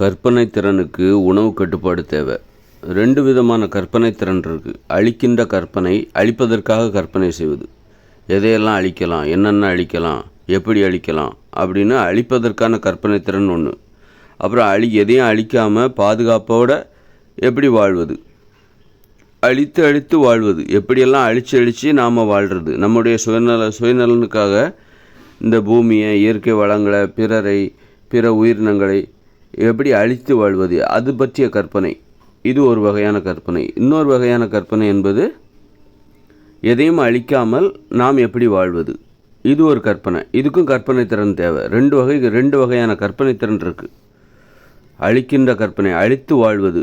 கற்பனை திறனுக்கு உணவு கட்டுப்பாடு தேவை. ரெண்டு விதமான கற்பனை திறன் இருக்குது அழிக்கின்ற கற்பனை அழிப்பதற்காக கற்பனை செய்வது. எதையெல்லாம் அழிக்கலாம் என்னென்ன அழிக்கலாம் எப்படி அழிக்கலாம் அப்படின்னு அழிப்பதற்கான கற்பனை திறன் ஒன்று அப்புறம் அழி எதையும் அழிக்காமல் பாதுகாப்போட எப்படி வாழ்வது? அழித்து அழித்து வாழ்வது. எப்படியெல்லாம் அழித்து அழித்து நாம் வாழ்கிறது நம்முடைய சுயநல சுயநலனுக்காக இந்த பூமியை இயற்கை வளங்களை பிறரை பிற உயிரினங்களை எப்படி அழித்து வாழ்வது? அது பற்றிய கற்பனை. இது ஒரு வகையான கற்பனை. இன்னொரு வகையான கற்பனை என்பது எதையும் அழிக்காமல் நாம் எப்படி வாழ்வது? இது ஒரு கற்பனை. இதுக்கும் கற்பனை திறன் தேவை. ரெண்டு வகை ரெண்டு வகையான கற்பனை திறன் இருக்குது அழிக்கின்ற கற்பனை அழித்து வாழ்வது.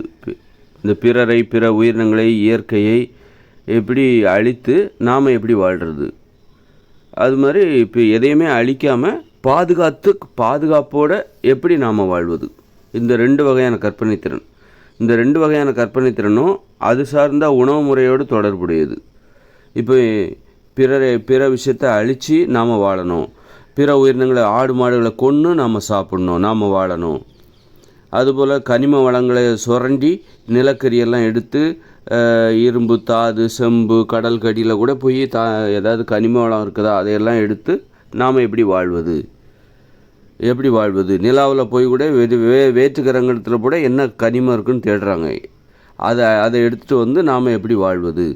இந்த பிறரை பிற உயிரினங்களை இயற்கையை எப்படி அழித்து நாம் எப்படி வாழ்கிறது அது மாதிரி இப்போ எதையுமே அழிக்காமல் பாதுகாத்து பாதுகாப்போடு எப்படி நாம் வாழ்வது? இந்த ரெண்டு வகையான கற்பனை திறன். இந்த ரெண்டு வகையான கற்பனை திறனும் அது சார்ந்த உணவு முறையோடு தொடர்புடையது. இப்போ பிறரை பிற விஷயத்தை அழித்து நாம் வாழணும். பிற உயிரினங்களை ஆடு மாடுகளை கொன்று நாம் சாப்பிடணும் நாம் வாழணும். அதுபோல் கனிம வளங்களை சுரண்டி நிலக்கரியெல்லாம் எடுத்து இரும்பு தாது செம்பு கடல் கடியில் கூட போய் தா ஏதாவது கனிம வளம் இருக்குதா அதையெல்லாம் எடுத்து நாம் எப்படி வாழ்வது? எப்படி வாழ்வது? நிலாவில் போய் கூட வெது வே வேற்று கிரகணத்தில் கூட என்ன கனிமம் இருக்குன்னு தேடுறாங்க. அதை அதை எடுத்துகிட்டு வந்து நாம் எப்படி வாழ்வது?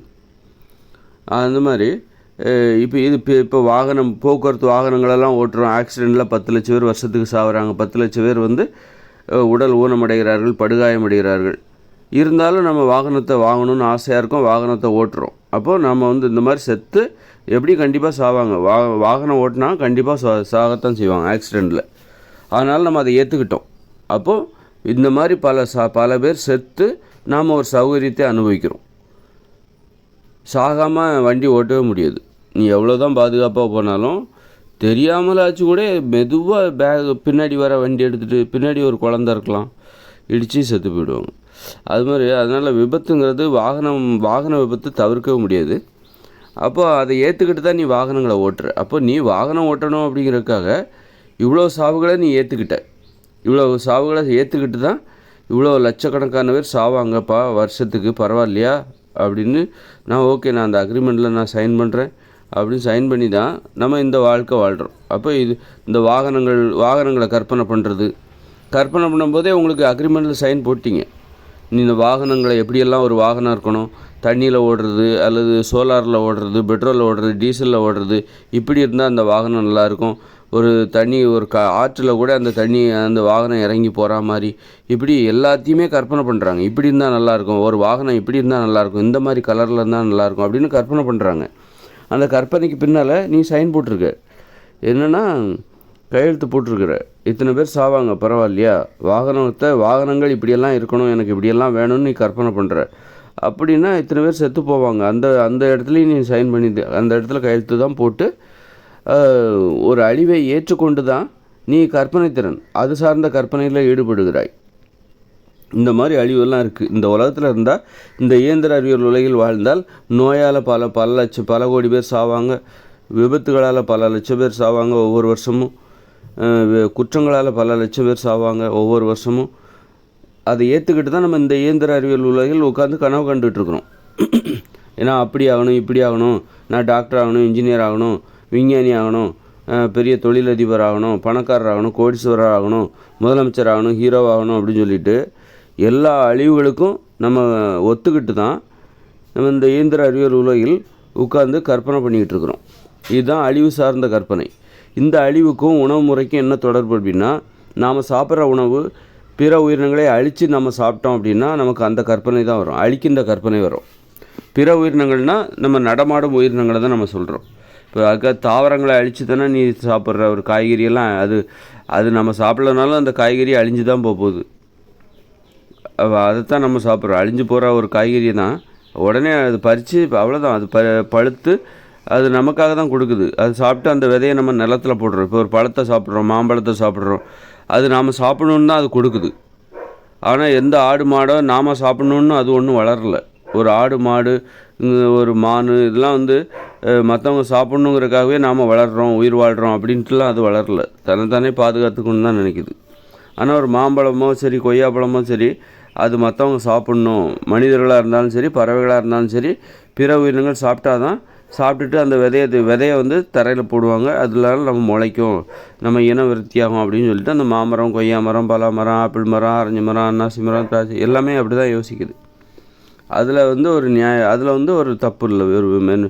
அந்த மாதிரி இப்போ இது இப்போ இப்போ வாகனம் போக்குவரத்து வாகனங்களெல்லாம் ஓட்டுறோம். ஆக்சிடெண்ட்டில் பத்து லட்சம் பேர் வருஷத்துக்கு சாகுறாங்க பத்து லட்சம் பேர் வந்து உடல் ஊனமடைகிறார்கள் படுகாயமடைகிறார்கள். இருந்தாலும் நம்ம வாகனத்தை வாங்கணும்னு ஆசையாக இருக்கும் வாகனத்தை ஓட்டுறோம். அப்போது நம்ம வந்து இந்த மாதிரி செத்து எப்படி கண்டிப்பாக சாவாங்க? வா வாகனம் ஓட்டினா கண்டிப்பாக சா சாகத்தான் செய்வாங்க ஆக்சிடெண்ட்டில் அதனால் நம்ம அதை ஏற்றுக்கிட்டோம் அப்போது இந்த மாதிரி பல சா பல பேர் செத்து நாம் ஒரு சௌகரியத்தை அனுபவிக்கிறோம். சாகாமல் வண்டி ஓட்டவே முடியாது. நீ எவ்வளோ தான் பாதுகாப்பாக போனாலும் தெரியாமலாச்சும் கூட மெதுவாக பேக் பின்னாடி வர வண்டி எடுத்துகிட்டு பின்னாடி ஒரு குழந்த இருக்கலாம் இடித்து செத்து போயிடுவாங்க. அது மாதிரி அதனால் விபத்துங்கிறது வாகனம் வாகன விபத்து தவிர்க்கவும் முடியாது. அப்போ அதை ஏற்றுக்கிட்டு தான் நீ வாகனங்களை ஓட்டுற. அப்போ நீ வாகனம் ஓட்டணும் அப்படிங்கிறதுக்காக இவ்வளோ சாவுகளை நீ ஏற்றுக்கிட்ட இவ்வளோ சாவுகளை ஏற்றுக்கிட்டு தான் இவ்வளோ லட்சக்கணக்கான பேர் சாவாங்கப்பா வருஷத்துக்கு பரவாயில்லையா? அப்படின்னு நான் ஓகே நான் அந்த அக்ரிமெண்ட்டில் நான் சைன் பண்ணுறேன் அப்படின்னு சைன் பண்ணி தான் நம்ம இந்த வாழ்க்கை வாழ்கிறோம் அப்போ இது இந்த வாகனங்கள் வாகனங்களை கற்பனை பண்ணுறது கற்பனை பண்ணும்போதே உங்களுக்கு அக்ரிமெண்ட்டில் சைன் போட்டிங்க. இந்த வாகனங்களை எப்படியெல்லாம் ஒரு வாகனம் இருக்கணும்? தண்ணியில் ஓடுறது அல்லது சோலாரில் ஓடுறது பெட்ரோலில் ஓடுறது டீசலில் ஓடுறது இப்படி இருந்தால் அந்த வாகனம் நல்லாயிருக்கும் ஒரு தண்ணி ஒரு க ஆற்றில் கூட அந்த தண்ணி அந்த வாகனம் இறங்கி போகிற மாதிரி. இப்படி எல்லாத்தையுமே கற்பனை பண்ணுறாங்க இப்படி இருந்தால் நல்லாயிருக்கும் ஒரு வாகனம் இப்படி இருந்தால் நல்லாயிருக்கும் இந்த மாதிரி கலரில் இருந்தால் நல்லாயிருக்கும் அப்படின்னு கற்பனை பண்ணுறாங்க அந்த கற்பனைக்கு பின்னால் நீ சைன் போட்டிருக்க. என்னென்னா கையெழுத்து போட்டிருக்கிற. இத்தனை பேர் சாவாங்க பரவாயில்லையா? வாகனத்தை வாகனங்கள் இப்படியெல்லாம் இருக்கணும் எனக்கு இப்படியெல்லாம் வேணும்னு நீ கற்பனை பண்ணுற அப்படின்னா இத்தனை பேர் செத்து போவாங்க. அந்த அந்த இடத்துலையும் நீ சைன் பண்ணி அந்த இடத்துல கையெழுத்து தான் போட்டு ஒரு அழிவை ஏற்றுக்கொண்டு தான் நீ கற்பனை திறன் அது சார்ந்த கற்பனையில் ஈடுபடுகிறாய். இந்த மாதிரி அழிவுலாம் இருக்குது இந்த உலகத்தில் இருந்தால் இந்த இயந்திர அறிவியல் உலகில் வாழ்ந்தால் நோயால் பல பல லட்சம் பல கோடி பேர் சாவாங்க. விபத்துகளால் பல லட்சம் பேர் சாவாங்க ஒவ்வொரு வருஷமும். குற்றங்களால் பல லட்சம் பேர் சாவாங்க ஒவ்வொரு வருஷமும். அதை ஏற்றுக்கிட்டு தான் நம்ம இந்த இயந்திர அறிவியல் உலகில் உட்காந்து கனவு கண்டுகிட்ருக்குறோம் இருக்கிறோம். ஏன்னா அப்படி ஆகணும் இப்படி ஆகணும் நான் டாக்டர் ஆகணும் இன்ஜினியர் ஆகணும் விஞ்ஞானி ஆகணும் பெரிய தொழிலதிபர் ஆகணும் பணக்காரர் ஆகணும் கோடீஸ்வரர் ஆகணும் முதலமைச்சர் ஆகணும் ஹீரோ ஆகணும் அப்படின்னு சொல்லிட்டு எல்லா அழிவுகளுக்கும் நம்ம ஒத்துக்கிட்டு தான் நம்ம இந்த இயந்திர அறிவியல் உலகில் உட்கார்ந்து கற்பனை பண்ணிக்கிட்டு இருக்கிறோம். இதுதான் அழிவு சார்ந்த கற்பனை. இந்த அழிவுக்கும் உணவு முறைக்கும் என்ன தொடர்பு அப்படின்னா நாம் சாப்பிட்ற உணவு பிற உயிரினங்களை அழித்து நம்ம சாப்பிட்டோம் அப்படின்னா நமக்கு அந்த கற்பனை தான் வரும். அழிக்கின்ற கற்பனை வரும். பிற உயிரினங்கள்னால் நம்ம நடமாடும் உயிரினங்களை தான் நம்ம சொல்கிறோம் இப்போ அதுக்காக தாவரங்களை அழித்து தானே நீ சாப்பிட்ற ஒரு காய்கறியெல்லாம் அது அது நம்ம சாப்பிட்லனாலும் அந்த காய்கறி அழிஞ்சு தான் போக போகுது அதைத்தான் நம்ம சாப்பிட்றோம். அழிஞ்சு போகிற ஒரு காய்கறி தான் உடனே அது பறித்து அவ்வளோதான் அது ப பழுத்து அது நமக்காக தான் கொடுக்குது. அது சாப்பிட்டு அந்த விதையை நம்ம நிலத்துல போடுறோம். இப்போ ஒரு பழத்தை சாப்பிட்றோம் மாம்பழத்தை சாப்பிட்றோம். அது நாம் சாப்பிடணுன்னு தான் அது கொடுக்குது. ஆனால் எந்த ஆடு மாடோ நாம் சாப்பிடணுன்னு அது ஒன்றும் வளரல. ஒரு ஆடு மாடு ஒரு மான் இதெல்லாம் வந்து மற்றவங்க சாப்பிட்ணுங்கிறக்காகவே நாம் வளர்கிறோம் உயிர் வாழ்கிறோம் அப்படின்ட்டுலாம் அது வளரல. தன்னைத்தானே பாதுகாத்துக்கணும்னு தான் நினைக்குது. ஆனால் ஒரு மாம்பழமோ சரி கொய்யாப்பழமோ சரி அது மற்றவங்க சாப்பிட்ணும். மனிதர்களாக இருந்தாலும் சரி பறவைகளாக இருந்தாலும் சரி பிற உயிரினங்கள் சாப்பிட்டா தான் சாப்பிட்டுட்டு அந்த விதைய விதைய வந்து தரையில் போடுவாங்க. அதனால நம்ம முளைக்கும். நம்ம இனம் விருத்தியாகும் அப்படின்னு சொல்லிட்டு அந்த மாமரம் கொய்யா மரம் பலா மரம் ஆப்பிள் மரம் ஆரஞ்சு மரம் அன்னாசி மரம் திராட்சை எல்லாமே அப்படி தான் யோசிக்குது. அதில் வந்து ஒரு நியாய அதில் வந்து ஒரு தப்பு இல்லை. ஒரு மென்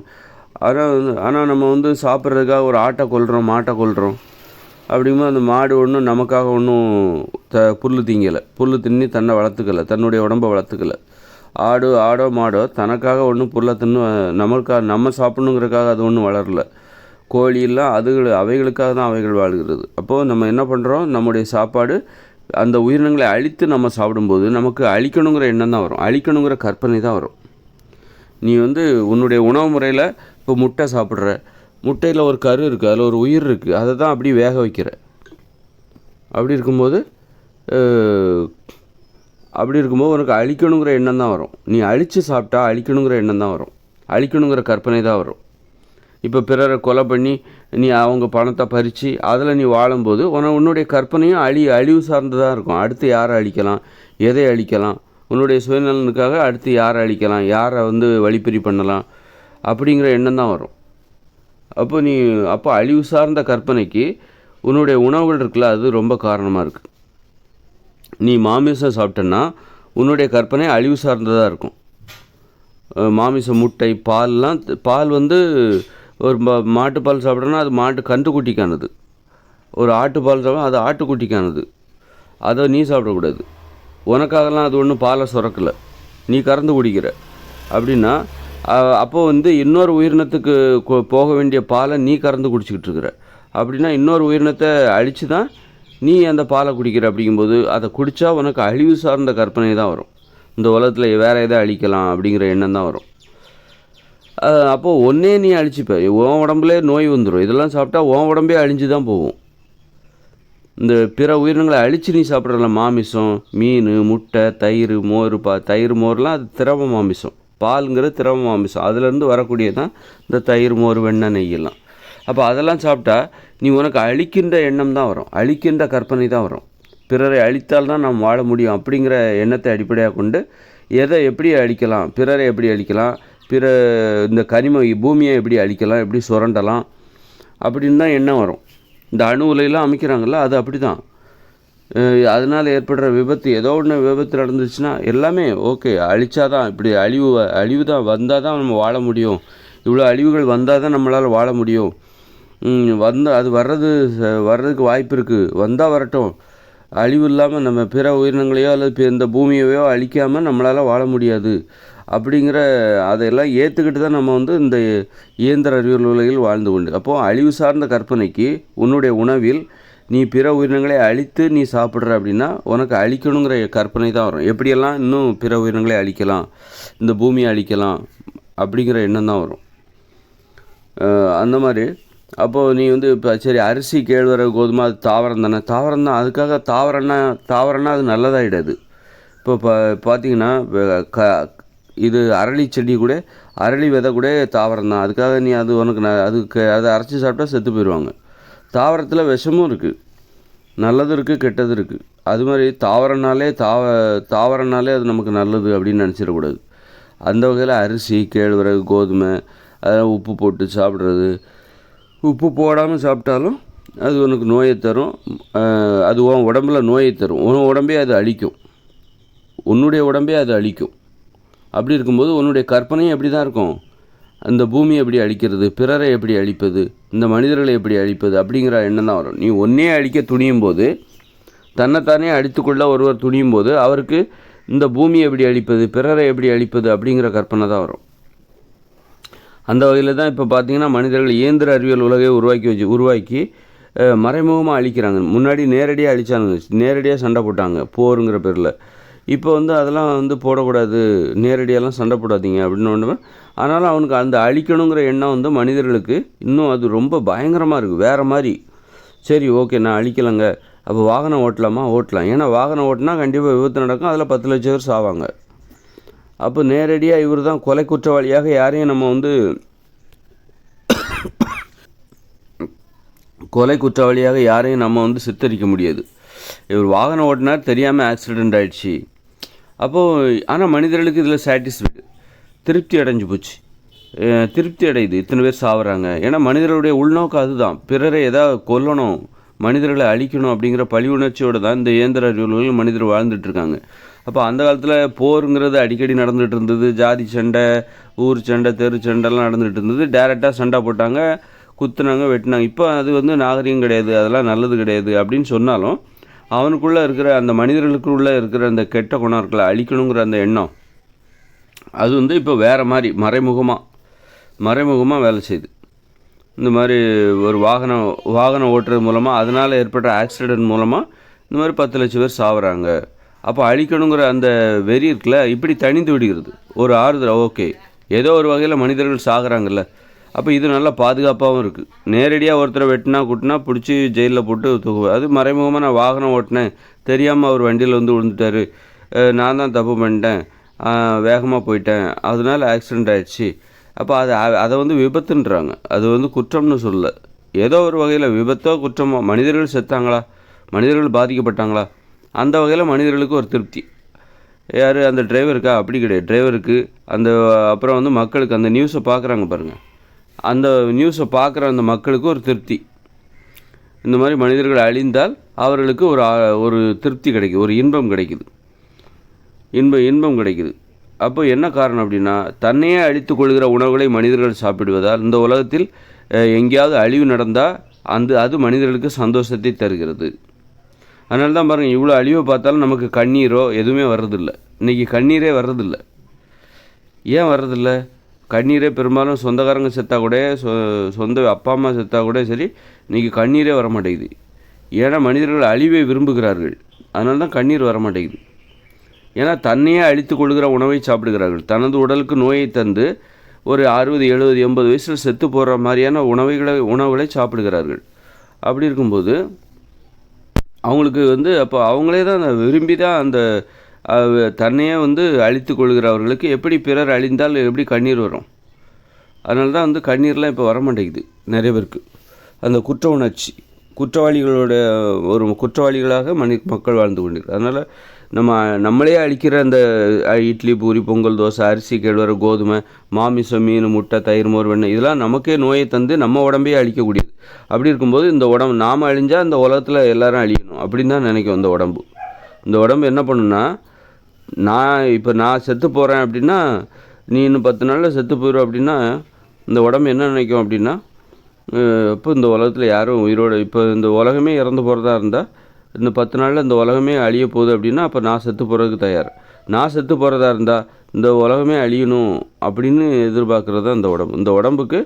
ஆனால் வந்து ஆனால் நம்ம வந்து சாப்பிட்றதுக்காக ஒரு ஆட்டை கொல்கிறோம் மாட்டை கொல்கிறோம் அப்படிங்கும்போது அந்த மாடு ஒன்றும் நமக்காக ஒன்றும் த புல் திங்கலை. புல் தின்னி தன்னை வளர்த்துக்கலை. தன்னுடைய உடம்பை வளர்த்துக்கலை. ஆடு ஆடோ மாடோ தனக்காக ஒன்றும் பொருளை தின்னு நம்மளுக்காக நம்ம சாப்பிட்ணுங்கிறக்காக அது ஒன்றும் வளரல. கோழியெல்லாம் அதுகள் அவைகளுக்காக தான் அவைகள் வாழ்கிறது. அப்போது நம்ம என்ன பண்ணுறோம் நம்முடைய சாப்பாடு அந்த உயிரினங்களை அழித்து நம்ம சாப்பிடும்போது நமக்கு அழிக்கணுங்கிற எண்ணம் தான் வரும். அழிக்கணுங்கிற கற்பனை தான் வரும். நீ வந்து உன்னுடைய உணவு முறையில் இப்போ முட்டை சாப்பிட்ற. முட்டையில் ஒரு கரு இருக்குது அதில் ஒரு உயிர் இருக்குது அதை தான் அப்படி வேக வைக்கிற. அப்படி இருக்கும்போது அப்படி இருக்கும்போது உனக்கு அழிக்கணுங்கிற எண்ணம் தான் வரும். நீ அழித்து சாப்பிட்டா அழிக்கணுங்கிற எண்ணம் தான் வரும். அழிக்கணுங்கிற கற்பனை தான் வரும். இப்போ பிறரை கொலை பண்ணி நீ அவங்க பணத்தை பறித்து அதில் நீ வாழும்போது உன உன்னுடைய கற்பனையும் அழி அழிவு சார்ந்ததாக இருக்கும். அடுத்து யாரை அழிக்கலாம்? எதை அழிக்கலாம்? உன்னுடைய சுயநலனுக்காக அடுத்து யாரை அழிக்கலாம்? யாரை வந்து வழிப்பறி பண்ணலாம்? அப்படிங்கிற எண்ணம் தான் வரும். அப்போ நீ அப்போ அழிவு சார்ந்த கற்பனைக்கு உன்னுடைய உணவுகள் இருக்குல்ல அது ரொம்ப காரணமாக இருக்குது நீ மாமிசம் சாப்பிட்டேன்னா உன்னுடைய கற்பனை அழிவு சார்ந்ததாக இருக்கும். மாமிசம் முட்டை பால்லாம் பால் வந்து ஒரு மா- மாட்டுப்பால் சாப்பிட்றோன்னா அது மாட்டு கன்றுக்குட்டிக்கானது. ஒரு ஆட்டுப்பால் சாப்பிட்டா அது ஆட்டுக்குட்டிக்கானது. அதை நீ சாப்பிடக்கூடாது. உனக்காகலாம் அது ஒன்றும் பாலை சுரக்கலை. நீ கறந்து குடிக்கிற. அப்படின்னா அப்போது அப்போ வந்து இன்னொரு உயிரினத்துக்கு போக வேண்டிய பாலை நீ கறந்து குடிச்சிக்கிட்டு இருக்கிற. அப்படின்னா இன்னொரு உயிரினத்தை அழித்து தான் நீ அந்த பாலை குடிக்கிற அப்படிங்கும்போது அதை குடித்தா உனக்கு அழிவு சார்ந்த கற்பனை தான் வரும். இந்த உலகத்தில் வேறு எதை அழிக்கலாம் அப்படிங்கிற எண்ணம் தான் வரும். அப்போது ஒன்றே நீ அழிச்சுப்ப. உன் உடம்புலே நோய் வந்துடும் இதெல்லாம் சாப்பிட்டா உன் உடம்பே அழிஞ்சு தான் போகும். இந்த பிற உயிரினங்களை அழித்து நீ சாப்பிட்றல மாமிசம் மீன் முட்டை தயிர் மோர் பா தயிர் மோர்லாம் அது திரவ மாமிசம். பாலுங்கிறது திரவ மாமிசம். அதுலேருந்து வரக்கூடியது தான் இந்த தயிர் மோர் வெண்ணெய் நெய்யெல்லாம். அப்போ அதெல்லாம் சாப்பிட்டா நீ உனக்கு அழிக்கின்ற எண்ணம் தான் வரும். அழிக்கின்ற கற்பனை தான் வரும். பிறரை அழித்தால் தான் நாம் வாழ முடியும் அப்படிங்கிற எண்ணத்தை அடிப்படையாக கொண்டு எதை எப்படி அழிக்கலாம் பிறரை எப்படி அழிக்கலாம் பிற இந்த கனிம பூமியை எப்படி அழிக்கலாம் எப்படி சுரண்டலாம் அப்படின்னு தான் எண்ணம் வரும். இந்த அணு உலையெல்லாம் அமைக்கிறாங்கல்ல அது அப்படி தான் அதனால் ஏற்படுற விபத்து ஏதோ ஒன்று விபத்து நடந்துச்சுன்னா எல்லாமே ஓகே அழிச்சாதான் இப்படி அழிவு அழிவு தான் வந்தால் தான் நம்ம வாழ முடியும். இவ்வளோ அழிவுகள் வந்தால் தான் நம்மளால் வாழ முடியும். வந்து அது வர்றது ச- வர்றதுக்கு வாய்ப்பு இருக்குது வந்தால் வரட்டும். அழிவு இல்லாமல் நம்ம பிற உயிரினங்களையோ அல்லது இந்த பூமியையோ அழிக்காமல் நம்மளால் வாழ முடியாது. அப்படிங்கிற அதையெல்லாம் ஏற்றுக்கிட்டு தான் நம்ம வந்து இந்த இயந்திர அறிவியல் உலகில் வாழ்ந்து கொண்டு அப்போது அழிவு சார்ந்த கற்பனைக்கு உன்னுடைய உணவில் நீ பிற உயிரினங்களை அழித்து நீ சாப்பிட்ற அப்படின்னா உனக்கு அழிக்கணுங்கிற கற்பனை தான் வரும். எப்படியெல்லாம் இன்னும் பிற உயிரினங்களை அழிக்கலாம் இந்த பூமியை அழிக்கலாம் அப்படிங்கிற எண்ணம் தான் வரும். அந்த மாதிரி அப்போது நீ வந்து இப்போ சரி அரிசி கேழ்வரகு கோதுமை அது தாவரம் தானே. தாவரம் தான் அதுக்காக தாவரம்னா தாவரம்னா அது நல்லதாகிடாது இப்போ பா பார்த்தீங்கன்னா க இது அரளி செடி கூட அரளி விதை கூட தாவரம் தான். அதுக்காக நீ அது உனக்கு ந அதுக்கு அதை அரைச்சி சாப்பிட்டா செத்து போயிடுவாங்க தாவரத்தில் விஷமும் இருக்குது நல்லதும் இருக்குது கெட்டதும் இருக்குது அது மாதிரி தாவரனாலே தாவ தாவரனாலே அது நமக்கு நல்லது அப்படின்னு நினச்சிடக்கூடாது. அந்த வகையில் அரிசி கேழ்வரகு கோதுமை அதெல்லாம் உப்பு போட்டு சாப்பிட்றது உப்பு போடாமல் சாப்பிட்டாலும் அது உனக்கு நோயை தரும். அது உன் உடம்புல நோயை தரும். உன் உடம்பே அது அழிக்கும். உன்னுடைய உடம்பே அது அழிக்கும். அப்படி இருக்கும்போது உன்னுடைய கற்பனையும் எப்படி தான் இருக்கும். அந்த பூமியை எப்படி அழிக்கிறது? பிறரை எப்படி அழிப்பது? இந்த மனிதர்களை எப்படி அழிப்பது? அப்படிங்கிற எண்ணம் தான் வரும். நீ ஒன்னே அழிக்க துணியும் போது தன்னைத்தானே அடித்துக்கொள்ள ஒருவர் துணியும் போது அவருக்கு இந்த பூமியை எப்படி அழிப்பது? பிறரை எப்படி அழிப்பது? அப்படிங்கிற கற்பனை தான் வரும். அந்த வகையில் தான் இப்போ பார்த்தீங்கன்னா மனிதர்கள் இயந்திர அறிவியல் உலகை உருவாக்கி வச்சு உருவாக்கி மறைமுகமாக அழிக்கிறாங்க. முன்னாடி நேரடியாக அழிச்சாங்க. நேரடியாக சண்டை போட்டாங்க போருங்கிற பேரில். இப்போ வந்து அதெல்லாம் வந்து போடக்கூடாது. நேரடியாலாம் சண்டை போடாதீங்க அப்படின்னு ஒன்று அதனால் அவனுக்கு அந்த அழிக்கணுங்கிற எண்ணம் வந்து மனிதர்களுக்கு இன்னும் அது ரொம்ப பயங்கரமாக இருக்குது வேறு மாதிரி. சரி ஓகே நான் அழிக்கலைங்க. அப்போ வாகனம் ஓட்டலாமா? ஓட்டலாம். ஏன்னா வாகனம் ஓட்டினா கண்டிப்பாக விபத்து நடக்கும். அதில் பத்து லட்சம் பேர் சாவாங்க. அப்போ நேரடியாக இவர் தான் கொலை குற்றவாளியாக யாரையும் நம்ம வந்து கொலை குற்றவாளியாக யாரையும் நம்ம வந்து சித்தரிக்க முடியாது. இவர் வாகனம் ஓட்டினார் தெரியாமல் ஆக்சிடெண்ட் ஆயிடுச்சு. அப்போது ஆனால் மனிதர்களுக்கு இதில் சாட்டிஸ்ஃபைடு திருப்தி அடைஞ்சு போச்சு. திருப்தி அடையுது. இத்தனை பேர் சாவுறாங்க. ஏன்னா மனிதர்களுடைய உள்நோக்கம் அதுதான். பிறரை எதாவது கொல்லணும் மனிதர்களை அழிக்கணும் அப்படிங்கிற பழி உணர்ச்சியோடு தான் இந்த இயந்திர அறிவுகளில் மனிதர் வாழ்ந்துட்டுருக்காங்க அப்போ அந்த காலத்தில் போருங்கிறது அடிக்கடி நடந்துகிட்டு இருந்தது. ஜாதி சண்டை ஊர் சண்டை தெரு சண்டைலாம் நடந்துகிட்டு இருந்தது. டேரெக்டாக சண்டை போட்டாங்க குத்துனாங்க வெட்டினாங்க. இப்போ அது வந்து நாகரிகம் கிடையாது. அதெல்லாம் நல்லது கிடையாது அப்படின்னு சொன்னாலும் அவனுக்குள்ளே இருக்கிற அந்த மனிதர்களுக்குள்ளே இருக்கிற அந்த கெட்ட குணம் இருக்குல்ல அழிக்கணுங்கிற அந்த எண்ணம் அது வந்து இப்போ வேறு மாதிரி மறைமுகமாக மறைமுகமாக வேலை செய்யுது இந்த மாதிரி ஒரு வாகனம் வாகனம் ஓட்டுறது மூலமாக அதனால் ஏற்பட்ட ஆக்சிடென்ட் மூலமாக இந்த மாதிரி பத்து லட்சம் பேர் சாவுறாங்க. அப்போ அழிக்கணுங்கிற அந்த வெறி இருக்குல்ல இப்படி தணிந்து விடுகிறது. ஒரு ஆறுதல் ஓகே. ஏதோ ஒரு வகையில் மனிதர்கள் சாகிறாங்கல்ல. அப்போ இது நல்லா பாதுகாப்பாகவும் இருக்குது நேரடியாக ஒருத்தரை வெட்டினா கூட்டினா பிடிச்சி ஜெயிலில் போட்டு தூக்கு அது மறைமுகமாக நான் வாகனம் ஓட்டினேன். தெரியாமல் அவர் வண்டியில் வந்து விழுந்துட்டாரு. நான் தான் தப்பு பண்ணிட்டேன். வேகமாக போயிட்டேன். அதனால ஆக்சிடெண்ட் ஆயிடுச்சு. அப்போ அதை அதை வந்து விபத்துன்றாங்க. அது வந்து குற்றம்னு சொல்ல ஏதோ ஒரு வகையில் விபத்தோ குற்றமோ மனிதர்கள் செத்தாங்களா? மனிதர்கள் பாதிக்கப்பட்டாங்களா? அந்த வகையில் மனிதர்களுக்கு ஒரு திருப்தி. யார் அந்த டிரைவருக்கா அப்படி கிடையாது. டிரைவருக்கு அந்த அப்புறம் வந்து மக்களுக்கு அந்த நியூஸை பார்க்குறாங்க பாருங்கள் அந்த நியூஸை பார்க்குற அந்த மக்களுக்கு ஒரு திருப்தி. இந்த மாதிரி மனிதர்கள் அழிந்தால் அவர்களுக்கு ஒரு ஒரு திருப்தி கிடைக்குது. ஒரு இன்பம் கிடைக்குது. இன்ப இன்பம் கிடைக்குது. அப்போ என்ன காரணம் அப்படின்னா தன்னையே அழித்து கொள்கிற உணவுகளை மனிதர்கள் சாப்பிடுவதால் இந்த உலகத்தில் எங்கேயாவது அழிவு நடந்தால் அந்த அது மனிதர்களுக்கு சந்தோஷத்தை தருகிறது. அதனால தான் பாருங்கள் இவ்வளோ அழிவை பார்த்தாலும் நமக்கு கண்ணீரோ எதுவுமே வர்றதில்லை. இன்றைக்கி கண்ணீரே வர்றதில்லை. ஏன் வர்றதில்ல? கண்ணீரே பெரும்பாலும் சொந்தக்காரங்க செத்தா கூட சொ சொந்த அப்பா அம்மா செத்தா கூட சரி இன்றைக்கி கண்ணீரே வர மாட்டேங்குது ஏன்னா மனிதர்கள் அழிவை விரும்புகிறார்கள். அதனால தான் கண்ணீர் வர மாட்டேங்குது ஏன்னா தன்னையே அழித்து கொள்கிற உணவை சாப்பிடுகிறார்கள். தனது உடலுக்கு நோயை தந்து ஒரு அறுபது எழுபது எண்பது வயசில் செத்து போகிற மாதிரியான உணவுகளை உணவுகளை சாப்பிடுகிறார்கள். அப்படி இருக்கும்போது அவங்களுக்கு வந்து அப்போ அவங்களே தான் விரும்பி தான் அந்த தன்னையே வந்து அழித்து கொள்கிறவர்களுக்கு எப்படி பிறர் அழிந்தால் எப்படி கண்ணீர் வரும். அதனால தான் வந்து கண்ணீர்லாம் இப்போ வர மாட்டேங்குது நிறைய பேருக்கு. அந்த குற்ற உணர்ச்சி குற்றவாளிகளோட ஒரு குற்றவாளிகளாக மனி மக்கள் வாழ்ந்து கொண்டிருக்கு. அதனால் நம்ம நம்மளே அழிக்கிற அந்த இட்லி பூரி பொங்கல் தோசை அரிசி கேழ்வரை கோதுமை மாமிசம் மீன் முட்டை தயிர் மோர் வெண்ணெய் இதெல்லாம் நமக்கே நோயை தந்து நம்ம உடம்பையே அழிக்கக்கூடியது. அப்படி இருக்கும்போது இந்த உடம்பு நாம் அழிஞ்சால் இந்த உலகத்தில் எல்லாரும் அழியணும். அப்படின்னு தான் நினைக்கும் இந்த உடம்பு. இந்த உடம்பு என்ன பண்ணுன்னா நான் இப்போ நான் செத்து போகிறேன் அப்படின்னா நீ இன்னும் பத்து நாளில் செத்து போயிடும் அப்படின்னா இந்த உடம்பு என்ன நினைக்கும் அப்படின்னா இப்போ இந்த உலகத்தில் யாரும் உயிரோடு இப்போ இந்த உலகமே இறந்து போகிறதா இருந்தால் இந்த பத்து நாளில் இந்த உலகமே அழிய போகுது அப்படின்னா அப்போ நான் செத்து போகிறதுக்கு தயார். நான் செத்து போகிறதா இருந்தால் இந்த உலகமே அழியணும் அப்படின்னு எதிர்பார்க்குறது தான் இந்த உடம்பு. இந்த உடம்புக்கு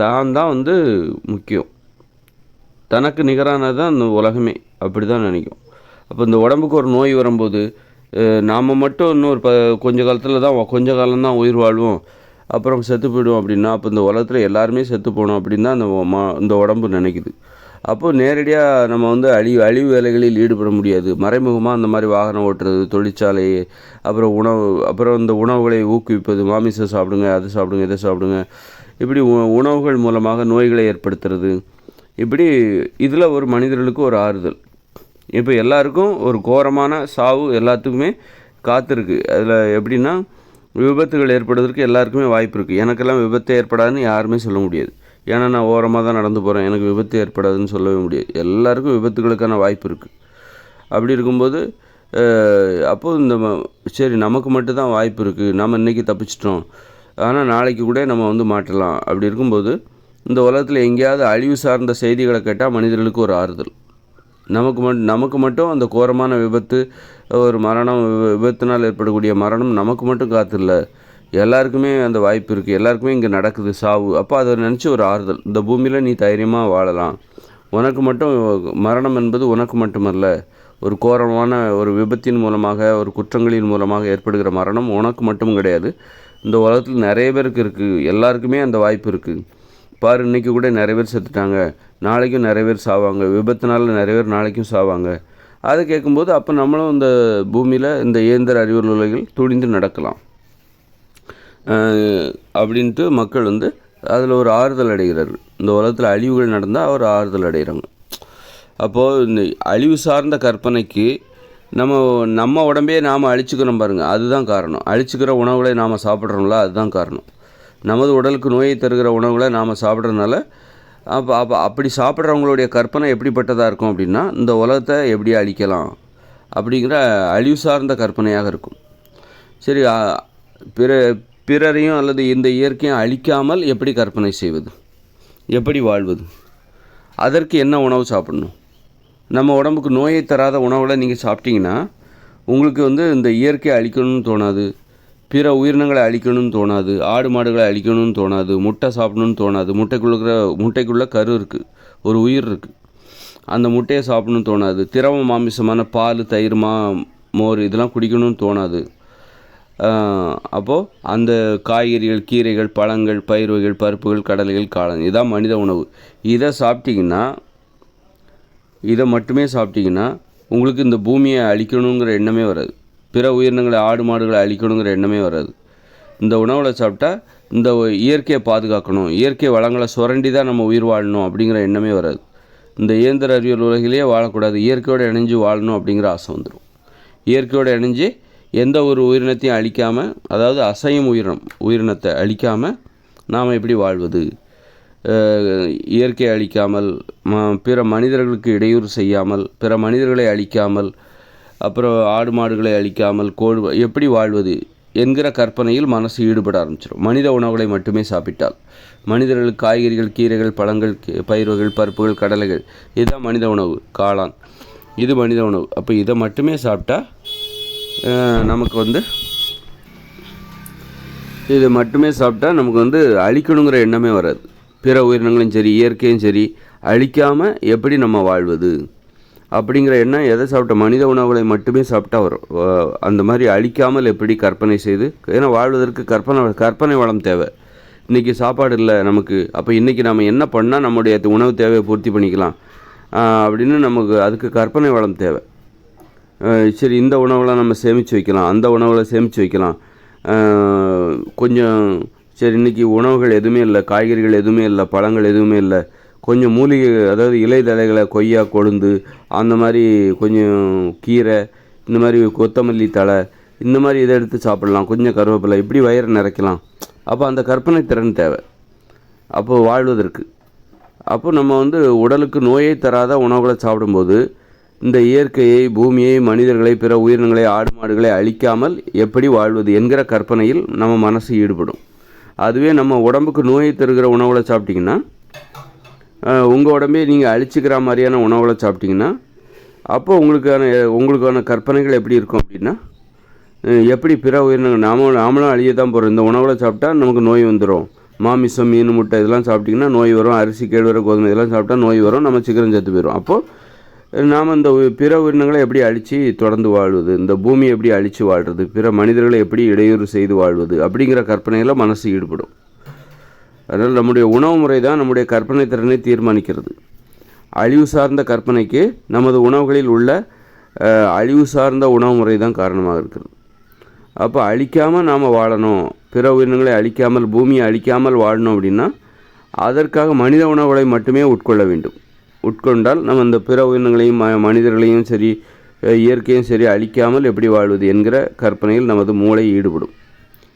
தான் தான் வந்து முக்கியம். தனக்கு நிகரானது தான் இந்த உலகமே. அப்படி தான் நினைக்கும். அப்போ இந்த உடம்புக்கு ஒரு நோய் வரும்போது நாம் மட்டும் இன்னொரு ப கொஞ்ச காலத்தில் தான் கொஞ்ச காலம்தான் உயிர் வாழ்வோம். அப்புறம் செத்து போயிடுவோம் அப்படின்னா அப்போ இந்த உலகத்தில் எல்லாருமே செத்து போகணும் அப்படின்னு தான் இந்த இந்த உடம்பு நினைக்குது. அப்போது நேரடியாக நம்ம வந்து அழிவு அழிவு வேலைகளில் ஈடுபட முடியாது. மறைமுகமாக அந்த மாதிரி வாகனம் ஓட்டுறது தொழிற்சாலை அப்புறம் உணவு அப்புறம் இந்த உணவுகளை ஊக்குவிப்பது மாமிசம் சாப்பிடுங்க அது சாப்பிடுங்க இதை சாப்பிடுங்க. இப்படி உ- உணவுகள் மூலமாக நோய்களை ஏற்படுத்துறது. இப்படி இதில் ஒரு மனிதர்களுக்கு ஒரு ஆறுதல். இப்போ எல்லாருக்கும் ஒரு கோரமான சாவு எல்லாத்துக்குமே காத்திருக்கு. அதில் எப்படின்னா விபத்துகள் ஏற்படுவதற்கு எல்லாருக்குமே வாய்ப்பு இருக்குது எனக்கெல்லாம் விபத்து ஏற்படாதுன்னு யாருமே சொல்ல முடியாது. ஏன்னா நான் ஓரமாக தான் நடந்து போகிறேன் எனக்கு விபத்து ஏற்படாதுன்னு சொல்லவே முடியாது. எல்லாருக்கும் விபத்துகளுக்கான வாய்ப்பு இருக்குது அப்படி இருக்கும்போது அப்போது இந்த சரி நமக்கு மட்டும்தான் வாய்ப்பு இருக்குது நம்ம இன்றைக்கி தப்பிச்சிட்டோம். ஆனால் நாளைக்கு கூட நம்ம வந்து மாட்டலாம் அப்படி இருக்கும்போது இந்த உலகத்தில் எங்கேயாவது அழிவு சார்ந்த செய்திகளை கேட்டால் மனிதர்களுக்கு ஒரு ஆறுதல். நமக்கு மட்டும் நமக்கு மட்டும் அந்த கோரமான விபத்து ஒரு மரணம் விபத்தினால் ஏற்படக்கூடிய மரணம் நமக்கு மட்டும் காத்தில்ல. எல்லாருக்குமே அந்த வாய்ப்பு இருக்குது எல்லாருக்குமே இங்கே நடக்குது சாவு. அப்போ அதை நினச்சி ஒரு ஆறுதல். இந்த பூமியில் நீ தைரியமாக வாழலாம். உனக்கு மட்டும் மரணம் என்பது உனக்கு மட்டுமல்ல ஒரு கோரமான ஒரு விபத்தின் மூலமாக ஒரு குற்றங்களின் மூலமாக ஏற்படுகிற மரணம் உனக்கு மட்டும் கிடையாது. இந்த உலகத்தில் நிறைய பேருக்கு இருக்குது எல்லாருக்குமே அந்த வாய்ப்பு இருக்குது பாரு இன்றைக்கி கூட நிறைய பேர் செத்துட்டாங்க. நாளைக்கும் நிறைய பேர் சாவாங்க. விபத்தினால நிறைய பேர் நாளைக்கும் சாவாங்க. அதை கேட்கும்போது அப்போ நம்மளும் இந்த பூமியில் இந்த இயந்திர அறிவியல் உலகில் துணிந்து நடக்கலாம். அப்படின்ட்டு மக்கள் வந்து அதில் ஒரு ஆறுதல் அடைகிறார்கள். இந்த உலகத்தில் அழிவுகள் நடந்தால் ஒரு ஆறுதல் அடைகிறாங்க. அப்போது இந்த அழிவு சார்ந்த கற்பனைக்கு நம்ம நம்ம உடம்பே நாம் அழிச்சுக்கிறோம் பாருங்கள் அதுதான் காரணம். அழிச்சுக்கிற உணவுகளை நாம் சாப்பிட்றோம்ல அதுதான் காரணம். நமது உடலுக்கு நோயை தருகிற உணவுகளை நாம் சாப்பிட்றதுனால அப்போ அப்போ அப்படி சாப்பிட்றவங்களுடைய கற்பனை எப்படிப்பட்டதாக இருக்கும் அப்படின்னா இந்த உலகத்தை எப்படி அழிக்கலாம் அப்படிங்கிற அழிவு சார்ந்த கற்பனையாக இருக்கும். சரி பிற பிறரையும் அல்லது இந்த இயற்கையும் அழிக்காமல் எப்படி கற்பனை செய்வது? எப்படி வாழ்வது? அதற்கு என்ன உணவு சாப்பிடணும்? நம்ம உடம்புக்கு நோயை தராத உணவுகளை நீங்கள் சாப்பிட்டீங்கன்னா உங்களுக்கு வந்து இந்த இயற்கையை அழிக்கணும்னு தோணாது. பிற உயிரினங்களை அழிக்கணும்னு தோணாது. ஆடு மாடுகளை அழிக்கணும்னு தோணாது. முட்டை சாப்பிடணும்னு தோணாது. முட்டைக்குள்ள இருக்கிற முட்டைக்குள்ளே கரு இருக்குது ஒரு உயிர் இருக்குது அந்த முட்டையை சாப்பிடணும்னு தோணாது. திரவ மாமிசமான பால் தயிர் மா மோர் இதெல்லாம் குடிக்கணும்னு தோணாது. அப்போது அந்த காய்கறிகள் கீரைகள் பழங்கள் பயிர் வகைகள் பருப்புகள் கடலைகள் காளான் இதான் மனித உணவு. இதை சாப்பிட்டிங்கன்னா இதை மட்டுமே சாப்பிட்டிங்கன்னா உங்களுக்கு இந்த பூமியை அழிக்கணுங்கிற எண்ணமே வராது. பிற உயிரினங்களை ஆடு மாடுகளை அழிக்கணுங்கிற எண்ணமே வராது. இந்த உணவில் சாப்பிட்டா இந்த இயற்கையை பாதுகாக்கணும் இயற்கை வளங்களை சுரண்டி தான் நம்ம உயிர் வாழணும் அப்படிங்கிற எண்ணமே வராது. இந்த இயந்திர அறிவியல் உலகிலேயே வாழக்கூடாது. இயற்கையோடு இணைஞ்சு வாழணும் அப்படிங்கிற ஆசை வந்துடும் இயற்கையோடு இணைஞ்சு எந்த ஒரு உயிரினத்தையும் அழிக்காமல் அதாவது அசையும் உயிரினம் உயிரினத்தை அழிக்காமல் நாம் எப்படி வாழ்வது? இயற்கை இயற்கையை அழிக்காமல் ம- பிற மனிதர்களுக்கு இடையூறு செய்யாமல் பிற மனிதர்களை அழிக்காமல் அப்புறம் ஆடு மாடுகளை அழிக்காமல் கோடு எப்படி வாழ்வது என்கிற கற்பனையில் மனசு ஈடுபட ஆரம்பிச்சிடும் மனித உணவுகளை மட்டுமே சாப்பிட்டால். மனிதர்களுக்கு காய்கறிகள் கீரைகள் பழங்கள் கீ- பருப்புகள் கடலைகள் இதுதான் மனித உணவு காளான். இது மனித உணவு. அப்போ இதை மட்டுமே சாப்பிட்டா நமக்கு வந்து இது மட்டுமே சாப்பிட்டா நமக்கு வந்து அழிக்கணுங்கிற எண்ணமே வராது. பிற உயிரினங்களும் சரி இயற்கையும் சரி அழிக்காமல் எப்படி நம்ம வாழ்வது? அப்படிங்கிற எண்ணம் எதை சாப்பிட்ட? மனித உணவுகளை மட்டுமே சாப்பிட்டா வரும். அந்த மாதிரி அழிக்காமல் எப்படி கற்பனை செய்து ஏன்னா வாழ்வதற்கு கற்பனை கற்பனை வளம் தேவை. இன்றைக்கி சாப்பாடு இல்லை நமக்கு. அப்போ இன்றைக்கி நம்ம என்ன பண்ணால் நம்முடைய உணவு தேவையை பூர்த்தி பண்ணிக்கலாம். அப்படின்னு நமக்கு அதுக்கு கற்பனை வளம் தேவை. சரி இந்த உணவெல்லாம் நம்ம சேமித்து வைக்கலாம் அந்த உணவில் சேமித்து வைக்கலாம். கொஞ்சம் சரி இன்றைக்கி உணவுகள் எதுவுமே இல்லை காய்கறிகள் எதுவுமே இல்லை பழங்கள் எதுவுமே இல்லை. கொஞ்சம் மூலிகை அதாவது இலை தழைகளை கொய்யா கொழுந்து அந்த மாதிரி கொஞ்சம் கீரை இந்த மாதிரி கொத்தமல்லி தழை இந்த மாதிரி இதை எடுத்து சாப்பிடலாம். கொஞ்சம் கருவேப்பிலை இப்படி வயிறு நிறைக்கலாம். அப்போ அந்த கற்பனை திறன் தேவை. அப்போது வாழ்வதற்கு. அப்போ நம்ம வந்து உடலுக்கு நோயை தராத உணவுகளை சாப்பிடும்போது இந்த இயற்கையை பூமியை மனிதர்களை பிற உயிரினங்களை ஆடு மாடுகளை அழிக்காமல் எப்படி வாழ்வது என்கிற கற்பனையில் நம்ம மனசு ஈடுபடும். அதுவே நம்ம உடம்புக்கு நோயை தருகிற உணவுகளை சாப்பிட்டிங்கன்னா உங்கள் உடம்பே நீங்கள் அழிச்சிக்கிற மாதிரியான உணவுகளை சாப்பிட்டிங்கன்னா அப்போ உங்களுக்கான உங்களுக்கான கற்பனைகள் எப்படி இருக்கும் அப்படின்னா எப்படி பிற உயிரினங்கள் நாம நாமளும் அழிய தான் போகிறோம் இந்த உணவுகளை சாப்பிட்டா நமக்கு நோய் வந்துடும் மாமிசம் மீன் முட்டை இதெல்லாம் சாப்பிட்டிங்கன்னா நோய் வரும். அரிசி கேழ்வரை கோதுமை இதெல்லாம் சாப்பிட்டா நோய் வரும். நம்ம சீக்கிரம் செத்து போயிடும் அப்போது நாம் இந்த பிற உயிரினங்களை எப்படி அழித்து தொடர்ந்து வாழ்வது இந்த பூமியை எப்படி அழித்து வாழ்வது பிற மனிதர்களை எப்படி இடையூறு செய்து வாழ்வது அப்படிங்கிற கற்பனையில் மனசு ஈடுபடும். அதனால் நம்முடைய உணவு முறை தான் நம்முடைய கற்பனை திறனை தீர்மானிக்கிறது. அழிவு சார்ந்த கற்பனைக்கு நமது உணவுகளில் உள்ள அழிவு சார்ந்த உணவு முறை தான் காரணமாக இருக்கிறது. அப்போ அழிக்காமல் நாம் வாழணும் பிற உயிரினங்களை அழிக்காமல் பூமியை அழிக்காமல் வாழணும் அப்படின்னா அதற்காக மனித உணவுகளை மட்டுமே உட்கொள்ள வேண்டும். உட்கொண்டால் நம்ம இந்த பிற உயிரினங்களையும் ம- மனிதர்களையும் சரி இயற்கையும் சரி அழிக்காமல் எப்படி வாழ்வது என்கிற கற்பனையில் நமது மூளை ஈடுபடும்.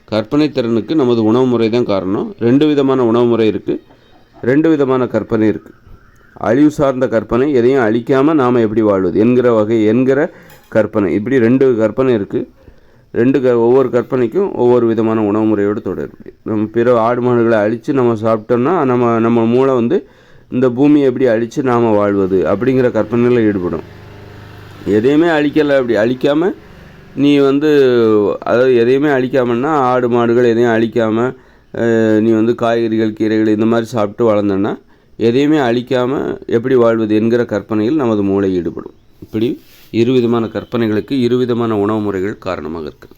கற்பனை திறனுக்கு நமது உணவு முறை தான் காரணம். ரெண்டு விதமான உணவு முறை இருக்குது ரெண்டு விதமான கற்பனை இருக்குது அழிவு சார்ந்த கற்பனை எதையும் அழிக்காமல் நாம் எப்படி வாழ்வது என்கிற வகை என்கிற கற்பனை. இப்படி ரெண்டு கற்பனை இருக்குது ரெண்டு க ஒவ்வொரு கற்பனைக்கும் ஒவ்வொரு விதமான உணவு முறையோடு தொடர்பு நம்ம பிற ஆடு மாடுகளை அழித்து நம்ம சாப்பிட்டோம்னா நம்ம நம்ம மூளை வந்து இந்த பூமியை எப்படி அழித்து நாம் வாழ்வது அப்படிங்கிற கற்பனையில் ஈடுபடும். எதையுமே அழிக்கலை அப்படி அழிக்காமல் நீ வந்து அதாவது எதையுமே அழிக்காமன்னா ஆடு மாடுகள் எதையும் அழிக்காமல் நீ வந்து காய்கறிகள் கீரைகள் இந்த மாதிரி சாப்பிட்டு வளர்ந்தன்னா எதையுமே அழிக்காமல் எப்படி வாழ்வது என்கிற கற்பனையில் நமது மூளை ஈடுபடும். இப்படி இருவிதமான கற்பனைகளுக்கு இருவிதமான உணவு முறைகள் காரணமாக இருக்குது